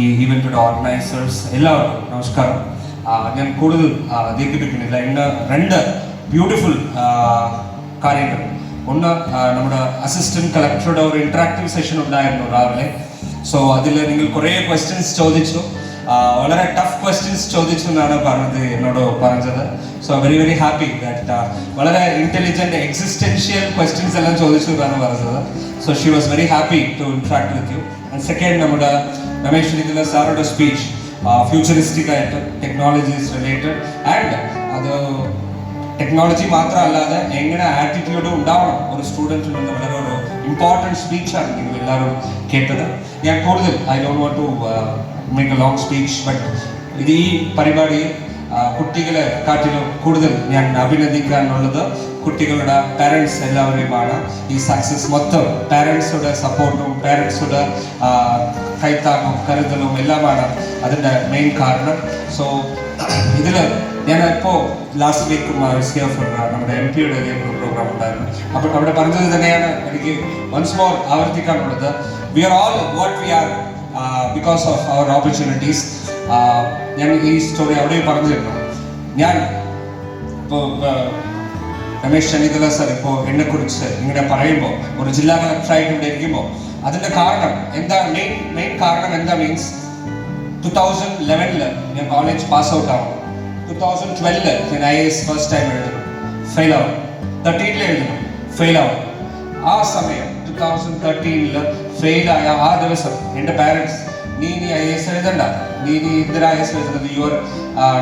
ഈ ഇവന്റിയുടെ ഓർഗനൈസേഴ്സ് എല്ലാവർക്കും നമസ്കാരം. ഞാൻ കൂടുതൽ ദീർഘിപ്പിക്കുന്നില്ല. ഇന്ന് രണ്ട് ബ്യൂട്ടിഫുൾ കാര്യങ്ങൾ. ഒന്ന് നമ്മുടെ അസിസ്റ്റന്റ് കളക്ടറുടെ ഒരു ഇന്ററാക്ടീവ് സെഷൻ ഉണ്ടായിരുന്നു രാവിലെ. സോ അതിൽ നിങ്ങൾ കുറേ ക്വസ്റ്റ്യൻസ് ചോദിച്ചു. വളരെ ടഫ് ക്വസ്റ്റ്യൻസ് ചോദിച്ചു എന്നാണ് പറഞ്ഞത് എന്നോട് പറഞ്ഞത്. So very very happy that വളരെ ഇന്റലിജന്റ് എക്സിസ്റ്റൻഷ്യൽ ക്വസ്റ്റ്യൻസ് എല്ലാം ചോദിച്ചു എന്നാണ് പറഞ്ഞത്. So she was very happy to interact with you and second നമ്മുടെ രമേശ് രീതിയിലെ സാറുടെ സ്പീച്ച് ഫ്യൂച്ചറിസ്റ്റിക് ആയിട്ട് ടെക്നോളജീസ് റിലേറ്റഡ് ആൻഡ് അത് ടെക്നോളജി മാത്രമല്ലാതെ എങ്ങനെ ആറ്റിറ്റ്യൂഡ് ഉണ്ടാവണം. ഒരു സ്റ്റുഡന്റിൽ നിന്ന് വളരെ ഒരു ഇമ്പോർട്ടന്റ് സ്പീച്ചാണ് നിങ്ങൾ എല്ലാവരും കേട്ടത്. ഞാൻ കൂടുതൽ I don't want to make a long speech but ഇത് ഈ പരിപാടിയിൽ കുട്ടികളെ കാട്ടിലും കൂടുതൽ ഞാൻ അഭിനന്ദിക്കാനുള്ളത്. കുട്ടികളുടെ പാരൻസ് എല്ലാവരെയുമാണ് ഈ സക്സസ് മൊത്തം പാരൻസുടെ സപ്പോർട്ടും പാരൻസുടെ കൈത്താങ്ങും കരുതലും എല്ലാമാണ് അതിന്റെ മെയിൻ കാരണം. സോ ഇതിൽ ഞാൻ ഇപ്പോൾ ലാസ്റ്റ് വീക്ക് നമ്മുടെ എം പിയുടെ ഒരു പ്രോഗ്രാം ഉണ്ടായിരുന്നു. അപ്പോൾ അവിടെ പറഞ്ഞത് തന്നെയാണ് എനിക്ക് once more ആവർത്തിക്കാനുള്ളത്. We are all what we are because of our opportunities ഞാൻ ഈ സ്റ്റോറി അവിടെയും പറഞ്ഞിരുന്നു. ഞാൻ ഇപ്പോൾ രമേശ് ചെന്നിത്തല സർ ഇപ്പോൾ എന്നെ കുറിച്ച് ഇങ്ങനെ പറയുമ്പോൾ ഒരു ജില്ലാ കളക്ടറായിട്ട് ഇവിടെ ഇരിക്കുമ്പോൾ അതിന്റെ കാരണം എന്താ? മെയിൻ മെയിൻ കാരണം എന്താ മീൻസ് ടു തൗസൻഡ് ലെവനിൽ ഞാൻ കോളേജ് പാസ് ഔട്ട് ആവും ടു തൗസൻഡ് ട്വൽവിൽ ഞാൻ ഐ എസ് ഫസ്റ്റ് ടൈം എഴുതണം ഫെയിൽ ആവും. തേർട്ടീനിൽ എഴുതണം ഫെയിൽ ആവും. ആ സമയം ടു തൗസൻഡ് തേർട്ടീനിൽ ആയ ആ ദിവസം എന്റെ പാരൻസ് നീ നീ ഐ എസ് എഴുതണ്ട. നീ നീ എന്തിനാ ഐ എസ് എഴുതുന്നത്? You are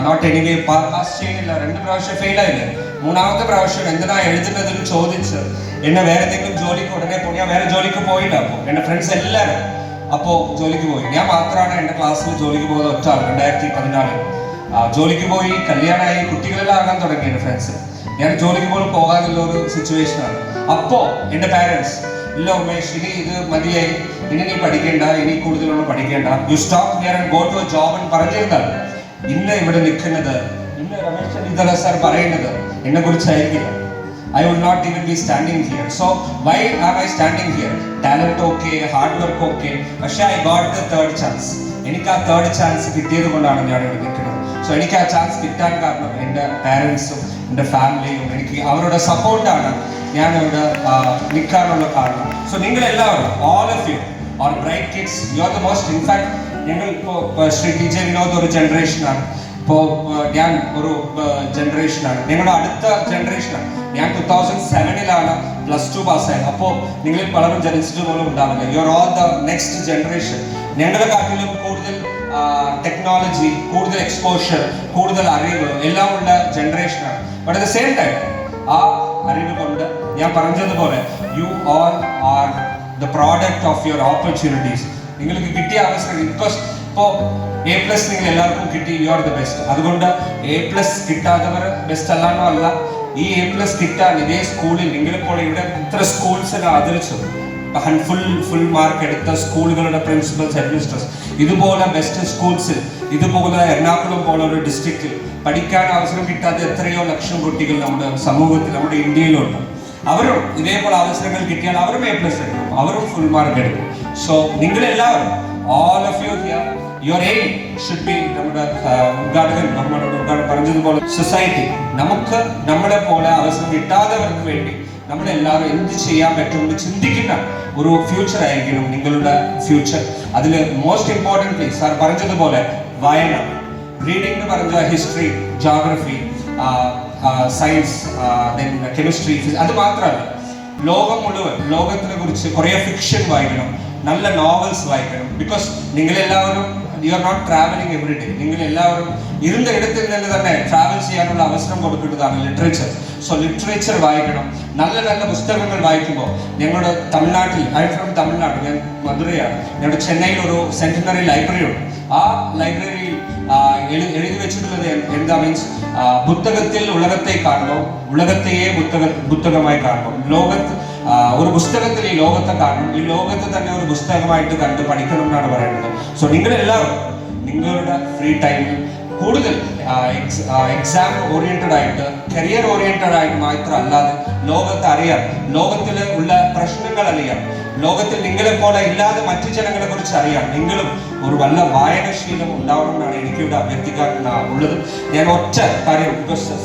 not anyway pass ചെയ്യുന്നില്ല രണ്ട് പ്രാവശ്യം ഫെയിലായില്ലേ മൂന്നാമത്തെ പ്രാവശ്യം എന്തിനാ എഴുതുന്നതെന്ന് ചോദിച്ച് എന്നെ വേറെ എന്തെങ്കിലും ജോലിക്ക് ഉടനെ പോയി ഞാൻ വേറെ ജോലിക്ക് പോയില്ല അപ്പോൾ എന്റെ ഫ്രണ്ട്സ് എല്ലാവരും അപ്പോൾ ജോലിക്ക് പോയി. ഞാൻ മാത്രമാണ് എന്റെ ക്ലാസ്സിൽ ജോലിക്ക് പോകുന്ന ഒറ്റ ആൾ രണ്ടായിരത്തി പതിനാലിൽ ജോലിക്ക് പോയി കല്യാണമായി കുട്ടികളെല്ലാം ആകാൻ തുടങ്ങി എന്റെ ഫ്രണ്ട്സ് ഞാൻ ജോലിക്ക് പോലും പോകാനുള്ള ഒരു സിറ്റുവേഷനാണ് അപ്പോൾ എന്റെ പാരൻസ് ഇല്ല ഉമേഷ് ഇനി ഇത് മതിയായി. ഇനി നീ പഠിക്കേണ്ട ഇനി കൂടുതലുള്ള പഠിക്കേണ്ട. You stop here and go to job എന്ന് പറഞ്ഞിരുന്നാൽ ഇന്ന് ഇവിടെ നിൽക്കുന്നത് ഇന്ന് രമേശ് ചെന്നിത്തല സാർ പറയുന്നത് എന്നെ കുറിച്ചായിരിക്കില്ല. I would not even be standing here so why am I standing here Talent okay hard work okay പക്ഷേ I got the third chance എനിക്ക് ആ തേർഡ് ചാൻസ് കിട്ടിയത് കൊണ്ടാണ് ഞാൻ ഇവിടെ നിൽക്കുന്നത്. സോ എനിക്ക് ആ ചാൻസ് കിട്ടാൻ കാരണം എന്റെ പാരൻസും എന്റെ ഫാമിലിയും എനിക്ക് അവരുടെ സപ്പോർട്ടാണ് ഞാൻ ഇവിടെ നിൽക്കാനുള്ള കാരണം. സോ നിങ്ങൾ എല്ലാവരും all of you or bright kids you are the most in fact ഞങ്ങൾ ഇപ്പോൾ ശ്രീ ടി ജെ വിനോദ് ഒരു ജനറേഷനാണ് ഇപ്പോൾ ഞാൻ ഒരു ജനറേഷനാണ് നിങ്ങളുടെ അടുത്ത ജനറേഷനാണ് ഞാൻ ടു തൗസൻഡ് സെവനിലാണ് പ്ലസ് ടു പാസ്സായത് അപ്പോൾ നിങ്ങളിൽ പലരും ജനിച്ചിട്ട് പോലും ഉണ്ടാവില്ല. You are all the next generation ഞങ്ങളുടെ കാട്ടിലും കൂടുതൽ ടെക്നോളജി കൂടുതൽ എക്സ്പോഷർ കൂടുതൽ അറിവ് എല്ലാം ഉള്ള ജനറേഷനാണ് but at the same time ആ അറിവ് കൊണ്ട് ഞാൻ പറഞ്ഞതുപോലെ you all are the product of your opportunities നിങ്ങൾക്ക് കിട്ടിയ അവസരം ബിക്കോസ് ഇപ്പോൾ എ പ്ലസ് നിങ്ങൾ എല്ലാവർക്കും കിട്ടി യു ആർ ദ ബെസ്റ്റ് അതുകൊണ്ട് എ പ്ലസ് കിട്ടാത്തവർ ബെസ്റ്റ് അല്ലാന്നോ അല്ല. ഈ എ പ്ലസ് കിട്ടാൻ ഇതേ സ്കൂളിൽ നിങ്ങളിപ്പോൾ ഇവിടെ ഇത്ര സ്കൂൾസിനെ ആദരിച്ചു. ഫുൾ ഫുൾ മാർക്ക് എടുത്ത സ്കൂളുകളുടെ പ്രിൻസിപ്പൽസ് അഡ്മിനിസ്ട്രേറ്റേഴ്സ് ഇതുപോലെ ബെസ്റ്റ് സ്കൂൾസിൽ ഇതുപോലെ എറണാകുളം പോലെ ഒരു ഡിസ്ട്രിക്റ്റിൽ പഠിക്കാൻ അവസരം കിട്ടാതെ എത്രയോ ലക്ഷം കുട്ടികൾ നമ്മുടെ സമൂഹത്തിൽ നമ്മുടെ ഇന്ത്യയിലുണ്ട്. അവരും ഇതേപോലെ അവസരങ്ങൾ കിട്ടിയാൽ അവരും എ പ്ലസ് എടുക്കും അവരും ഫുൾ മാർക്ക് എടുക്കും. സോ നിങ്ങളെല്ലാവരും all of you here your aim should be നമ്മുടെ ഉദ്ഘാടകൻ നമ്മുടെ ഉദ്ഘാടനം പറഞ്ഞതുപോലെ സൊസൈറ്റി നമുക്ക് നമ്മളെ പോലെ അവസരം കിട്ടാത്തവർക്ക് വേണ്ടി നമ്മളെല്ലാവരും എന്ത് ചെയ്യാൻ പറ്റുമെന്ന് ചിന്തിക്കുന്ന ഒരു ഫ്യൂച്ചർ ആയിരിക്കണം നിങ്ങളുടെ ഫ്യൂച്ചർ അതിൽ മോസ്റ്റ് ഇമ്പോർട്ടന്റ് സാർ പറഞ്ഞതുപോലെ വായന റീഡിംഗ് എന്ന് പറഞ്ഞ history geography science then chemistry അത് മാത്രമല്ല ലോകം മുഴുവൻ ലോകത്തിനെ കുറിച്ച് കുറേ ഫിക്ഷൻ വായിക്കണം നല്ല നോവൽസ് വായിക്കണം ബിക്കോസ് നിങ്ങളെല്ലാവരും you are not travelling every day നിങ്ങൾ എല്ലാവരും ഇരുന്ന ഇടത്തിൽ നിന്ന് തന്നെ ട്രാവൽ ചെയ്യാനുള്ള അവസരം കൊടുത്തിട്ടതാണ് ലിറ്ററേച്ചർ സോ ലിറ്ററേച്ചർ വായിക്കണം. നല്ല നല്ല പുസ്തകങ്ങൾ വായിക്കുമ്പോൾ ഞങ്ങളുടെ തമിഴ്നാട്ടിൽ ഐ ഫ്രം തമിഴ്നാട് ഞാൻ മധുരയാണ്. ഞങ്ങളുടെ ചെന്നൈയിൽ ഒരു സെന്റിനറി ലൈബ്രറി ഉണ്ട്. ആ ലൈബ്രറിയിൽ എഴുതി എഴുതി വെച്ചിട്ടുള്ളത് എ- എന്താ മീൻസ് പുസ്തകത്തിൽ ഉലകത്തെ കാണണം ഉലകത്തെയെ പുസ്തക പുസ്തകമായി കാണണം ലോകത്ത് ആ, ഒരു പുസ്തകത്തിൽ ഈ ലോകത്തെ കാണണം ഈ ലോകത്തെ തന്നെ ഒരു പുസ്തകമായിട്ട് കണ്ട് പഠിക്കണം എന്നാണ് പറയുന്നത് സോ നിങ്ങളെല്ലാവരും നിങ്ങളുടെ ഫ്രീ ടൈമിൽ കൂടുതൽ എക്സാം ഓറിയന്റഡ് ആയിട്ട് കരിയർ ഓറിയന്റഡ് ആയിട്ട് മാത്രം അല്ലാതെ ലോകത്തെ അറിയാം ലോകത്തിൽ ഉള്ള പ്രശ്നങ്ങൾ അറിയാം ലോകത്തിൽ നിങ്ങളെ പോലെ ഇല്ലാതെ മറ്റു ജനങ്ങളെ കുറിച്ച് അറിയാം. നിങ്ങളും ഒരു വല്ല വായനശീലം ഉണ്ടാവണം എന്നാണ് എനിക്കിവിടെ അഭ്യർത്ഥിക്കാൻ ആ, ഉള്ളത്. ഞാൻ ഒറ്റ കാര്യം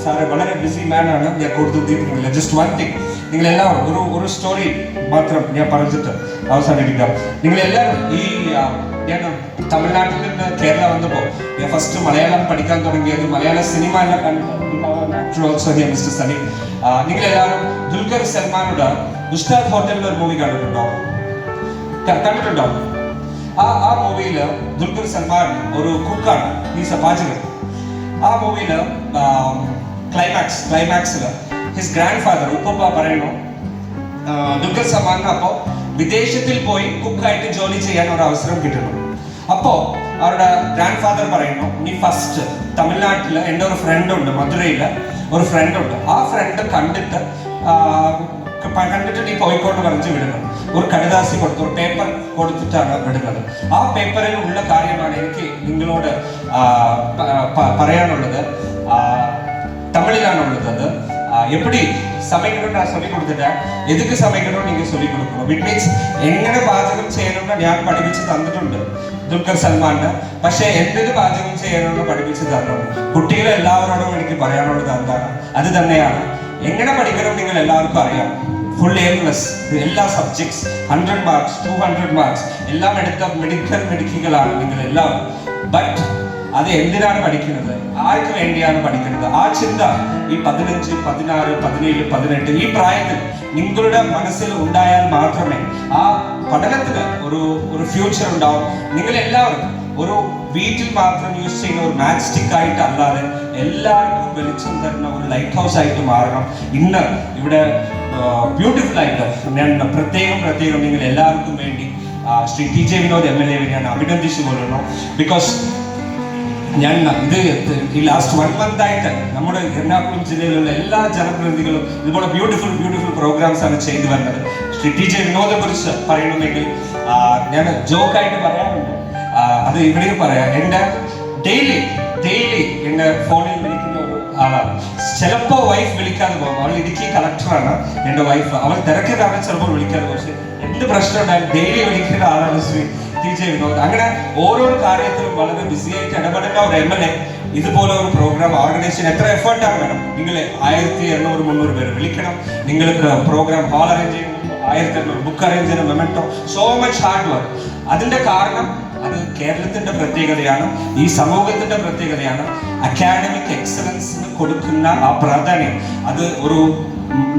സാറ് വളരെ ബിസി മാൻ ആണ്. ഞാൻ കൂടുതൽ തീർക്കുന്നില്ല ജസ്റ്റ് വൺ തിങ് നിങ്ങൾ എല്ലാവരും ഒരു ഒരു സ്റ്റോറി മാത്രം ഞാൻ പറഞ്ഞിട്ട് അവസാനിപ്പിക്കാം. നിങ്ങൾ എല്ലാവരും ഈ ഞാൻ തമിഴ്നാട്ടിൽ നിന്ന് കേരള വന്നപ്പോൾ ഞാൻ ഫസ്റ്റ് മലയാളം പഠിക്കാൻ തുടങ്ങിയത് മലയാള സിനിമ എല്ലാം കണ്ടിട്ട് ഓൾസോ ഹിയർ മിസ്റ്റർ സലീം. നിങ്ങൾ എല്ലാവരും ദുൽഖർ സൽമാനോട് ഉസ്താദ് ഹോട്ടലിൽ ഒരു മൂവി കണ്ടിട്ടുണ്ടോ? കണ്ടിട്ടുണ്ടോ? ആ ആ മൂവിയിൽ ദുൽഖർ സൽമാൻ ഒരു കുക്കാണ് ഈസ് എ പാചകൻ ആ മൂവിയിൽ ക്ലൈമാക്സ് ക്ലൈമാക്സിൽ ഹിസ് ഗ്രാൻഡ് ഫാദർ ഉപ്പ പറയുന്നു ആ, ദുൽഖർ സൽമാൻ അപ്പോൾ വിദേശത്തിൽ പോയി കുക്കായിട്ട് ജോലി ചെയ്യാൻ ഒരു അവസരം കിട്ടുന്നു. അപ്പോൾ അവരുടെ ഗ്രാൻഡ് ഫാദർ പറയുന്നു നീ ഫസ്റ്റ് തമിഴ്നാട്ടിൽ എന്റെ ഒരു ഫ്രണ്ട് ഉണ്ട് മധുരയിൽ ഒരു ഫ്രണ്ട് ഉണ്ട്. ആ ഫ്രണ്ട് കണ്ടിട്ട് കണ്ടിട്ട് നീ പോയിക്കൊണ്ട് പറഞ്ഞു വിടുന്നു ഒരു കടുതാസി കൊടുത്തു ഒരു പേപ്പർ കൊടുത്തിട്ടാണ് വിടുന്നത് ആ പേപ്പറിൽ ഉള്ള കാര്യമാണ് എനിക്ക് നിങ്ങളോട് ആ, പ- പ- പറയാനുള്ളത് ആ, தமிழிலானுள்ளது அது ஆஹ் எப்படி சமைக்கணும்னு நான் சொல்லி கொடுத்துட்டேன் எதுக்கு சமைக்கணும்னு நீங்க சொல்லி கொடுக்கணும் ഇറ്റ് മീൻസ് എങ്ങനെ പാചകം ചെയ്യണമെന്ന് ഞാൻ പഠിപ്പിച്ച് തന്നിട്ടുണ്ട് ദുൽഖർ സൽമാന് പക്ഷേ എന്തിന് പാചകം ചെയ്യണമെന്ന് പഠിപ്പിച്ച് തരണം കുട്ടികളെ എല്ലാവരോടും എനിക്ക് പറയാനുള്ളത് എന്താണ് അത് തന്നെയാണ് എങ്ങനെ പഠിക്കണം നിങ്ങൾ എല്ലാവർക്കും അറിയാം ഫുൾ എ പ്ലസ് എല്ലാ subjects hundred marks two hundred marks എല്ലാം എടുത്ത മെഡിക്കൽ മെഡിക്കുകളാണ് നിങ്ങൾ എല്ലാം ബട്ട് അത് എന്തിനാണ് പഠിക്കുന്നത്? ആർക്ക് വേണ്ടിയാണ് പഠിക്കുന്നത്? ആ ചിന്ത ഈ പതിനഞ്ച് പതിനാറ് പതിനേഴ് പതിനെട്ട് ഈ പ്രായത്തിൽ നിങ്ങളുടെ മനസ്സിൽ ഉണ്ടായാൽ മാത്രമേ ആ പഠനത്തിന് ഒരു ഒരു ഫ്യൂച്ചർ ഉണ്ടാവും. നിങ്ങൾ എല്ലാവരും ഒരു വീട്ടിൽ മാത്രം യൂസ് ചെയ്യുന്ന ഒരു മാച്ച് സ്റ്റിക്ക് ആയിട്ട് അല്ലാതെ എല്ലാവർക്കും വെളിച്ചം തരുന്ന ഒരു ലൈറ്റ് ഹൗസ് ആയിട്ട് മാറണം. ഇന്ന് ഇവിടെ ബ്യൂട്ടിഫുൾ ആയിട്ട് ഞാൻ പ്രത്യേകം പ്രത്യേകം നിങ്ങൾ എല്ലാവർക്കും വേണ്ടി Shri T J Vinod M L A ഞാൻ അഭിനന്ദിച്ചു കൊള്ളണം ബിക്കോസ് ഞാൻ ഇത് ഈ ലാസ്റ്റ് വൺ മന്ത് ആയിട്ട് നമ്മുടെ എറണാകുളം ജില്ലയിലുള്ള എല്ലാ ജനപ്രതിനിധികളും ഇതുപോലെ ബ്യൂട്ടിഫുൾ ബ്യൂട്ടിഫുൾ പ്രോഗ്രാംസ് ആണ് ചെയ്തു വരുന്നത്. ശ്രീ ടി ജെ വിനോദെ കുറിച്ച് പറയണമെങ്കിൽ ഞാൻ ജോക്കായിട്ട് പറയാറുണ്ട്. അത് ഇവിടെയും പറയാം. എന്റെ ഡെയിലി ഡെയിലി എന്റെ ഫോണിൽ വിളിക്കുന്ന ഒരു ആളാണ്. ചിലപ്പോൾ വൈഫ് വിളിക്കാതെ പോകും. അവൾ ഇടുക്കി കളക്ടറാണ് എന്റെ വൈഫ് അവൾ തിരക്ക് കാരണം ചിലപ്പോൾ വിളിക്കാതെ പോകും. പക്ഷെ എന്ത് പ്രശ്നം ഉണ്ടായാലും ഡെയിലി വിളിക്കുന്ന ആളാണ് ശ്രീ ടി ജെ വിനോദ്. അങ്ങനെ ഓരോ കാര്യത്തിലും വളരെ ബിസി ആയിട്ട് ഇടപെടേണ്ട ഒരു എം എൽ എ ഇതുപോലെ ഒരു പ്രോഗ്രാം ഓർഗനൈസ് ചെയ്യാൻ എത്ര എഫേർട്ടാണ് വേണം? നിങ്ങൾ ആയിരത്തി എണ്ണൂറ് മുന്നൂറ് പേര് വിളിക്കണം. നിങ്ങൾ പ്രോഗ്രാം ഹാൾ അറേഞ്ച് ചെയ്യണം. ആയിരത്തി എണ്ണൂറ് ബുക്ക് അറേഞ്ച് ചെയ്യണം. Memento so much hard work അതിന്റെ കാരണം അത് കേരളത്തിന്റെ പ്രത്യേകതയാണ് ഈ സമൂഹത്തിന്റെ പ്രത്യേകതയാണ്. അക്കാഡമിക് എക്സലൻസിന് കൊടുക്കുന്ന ആ പ്രാധാന്യം. അത് ഒരു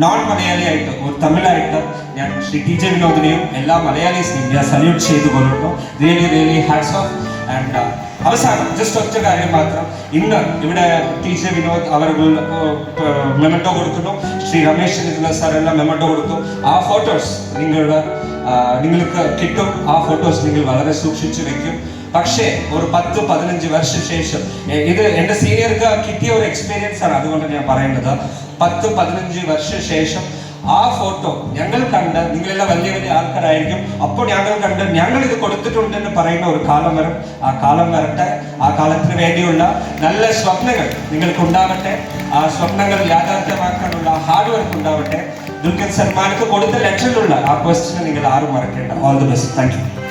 നോൺ മലയാളിയായിട്ട് ഒരു തമിഴായിട്ട് ഞാൻ ശ്രീ ടി ജെ വിനോദിനെയും എല്ലാ മലയാളീസിനെയും ഞാൻ സല്യൂട്ട് ചെയ്തു കൊള്ളുന്നു അവസാനം ജസ്റ്റ് ഒറ്റ കാര്യം മാത്രം. ഇന്ന് ഇവിടെ ടി ജെ വിനോദ് അവർ മെമന്റോ കൊടുക്കുന്നു. ശ്രീ രമേശ് എല്ലാം മെമന്റോ കൊടുത്തു. ആ ഫോട്ടോസ് നിങ്ങളുടെ നിങ്ങൾക്ക് കിട്ടും. ആ ഫോട്ടോസ് നിങ്ങൾ വളരെ സൂക്ഷിച്ചു വെക്കും. പക്ഷേ ഒരു പത്ത് പതിനഞ്ച് വർഷം ശേഷം ഇത് എന്റെ സീനിയർക്ക് കിട്ടിയ ഒരു എക്സ്പീരിയൻസ് ആണ് അതുകൊണ്ട് ഞാൻ പറയുന്നത്. പത്ത് പതിനഞ്ച് വർഷ ശേഷം ആ ഫോട്ടോ ഞങ്ങൾ കണ്ട് നിങ്ങളെല്ലാം വലിയ വലിയ ആൾക്കാരായിരിക്കും. അപ്പോൾ ഞങ്ങൾ കണ്ട് ഞങ്ങൾ ഇത് കൊടുത്തിട്ടുണ്ടെന്ന് പറയുന്ന ഒരു കാലം വരും. ആ കാലം വരട്ടെ. ആ കാലത്തിന് വേണ്ടിയുള്ള നല്ല സ്വപ്നങ്ങൾ നിങ്ങൾക്ക് ഉണ്ടാവട്ടെ ആ സ്വപ്നങ്ങൾ യാഥാർത്ഥ്യമാക്കാനുള്ള ഹാർഡ് വർക്ക് ഉണ്ടാവട്ടെ. ദുൽഖർ സൽമാനക്ക് കൊടുത്ത ലെറ്ററിലുള്ള ആ ക്വസ്റ്റിനെ നിങ്ങൾ ആരും മറക്കേണ്ട all the best thank you